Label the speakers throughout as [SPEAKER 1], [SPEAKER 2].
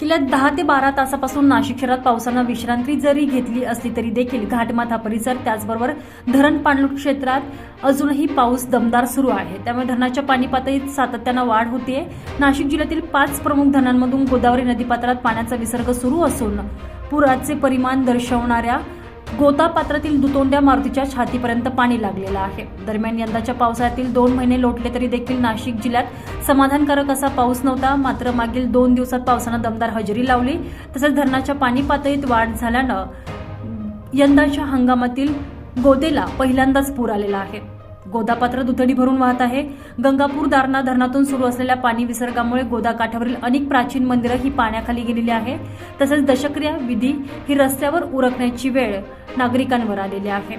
[SPEAKER 1] गेल्या दहा ते बारा तासापासून नाशिक शहरात पावसानं विश्रांती जरी घेतली असली तरी देखील घाटमाथा परिसर त्याचबरोबर धरण पाणलोट क्षेत्रात अजूनही पाऊस दमदार सुरू आहे. त्यामुळे धरणाच्या पाणी पातळीत सातत्यानं वाढ होतीये. नाशिक जिल्ह्यातील पाच प्रमुख धरणांमधून गोदावरी नदीपात्रात पाण्याचा विसर्ग सुरू असून पुराचे परिमाण दर्शवणाऱ्या गोता पात्रातील दुतोंड्या मारुतीच्या छातीपर्यंत पाणी लागलेलं आहे. दरम्यान यंदाच्या पावसाळ्यातील दोन महिने लोटले तरी देखील नाशिक जिल्ह्यात समाधानकारक असा पाऊस नव्हता. मात्र मागील दोन दिवसात पावसानं दमदार हजेरी लावली. तसंच धरणाच्या पाणी पातळीत वाढ झाल्यानं यंदाच्या हंगामातील गोदेला पहिल्यांदाच पूर आलेला आहे. गोदापात्र दुथडी भरून वाहत आहे. गंगापूर दारणा धरणातून सुरू असलेल्या पाणी विसर्गामुळे गोदा काठावरील अनेक प्राचीन मंदिरं ही पाण्याखाली गेलेली आहे तसेच दशक्रिया विधी ही रस्त्यावर उरकण्याची वेळ नागरिकांवर आलेली आहे.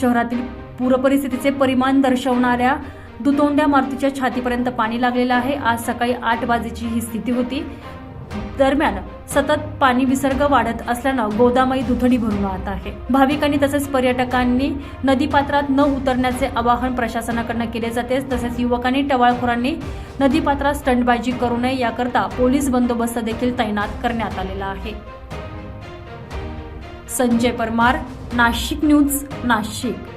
[SPEAKER 1] शहरातील पूरपरिस्थितीचे परिमाण दर्शवणाऱ्या दुतोंड्या मारुतीच्या छातीपर्यंत पाणी लागलेलं आहे. आज सकाळी आठ वाजेची ही स्थिती होती. दरम्यान सतत पाणी विसर्ग वाढत असल्यानं गोदामाई दुथडी भरून वाहत आहे. भाविकांनी तसेच पर्यटकांनी नदीपात्रात न उतरण्याचे आवाहन प्रशासनाकडनं केले जाते. तसेच युवकांनी टवाळखोरांनी नदीपात्रात स्टंटबाजी करू नये याकरता पोलीस बंदोबस्त देखील तैनात करण्यात आलेला आहे. संजय परमार नाशिक न्यूज नाशिक.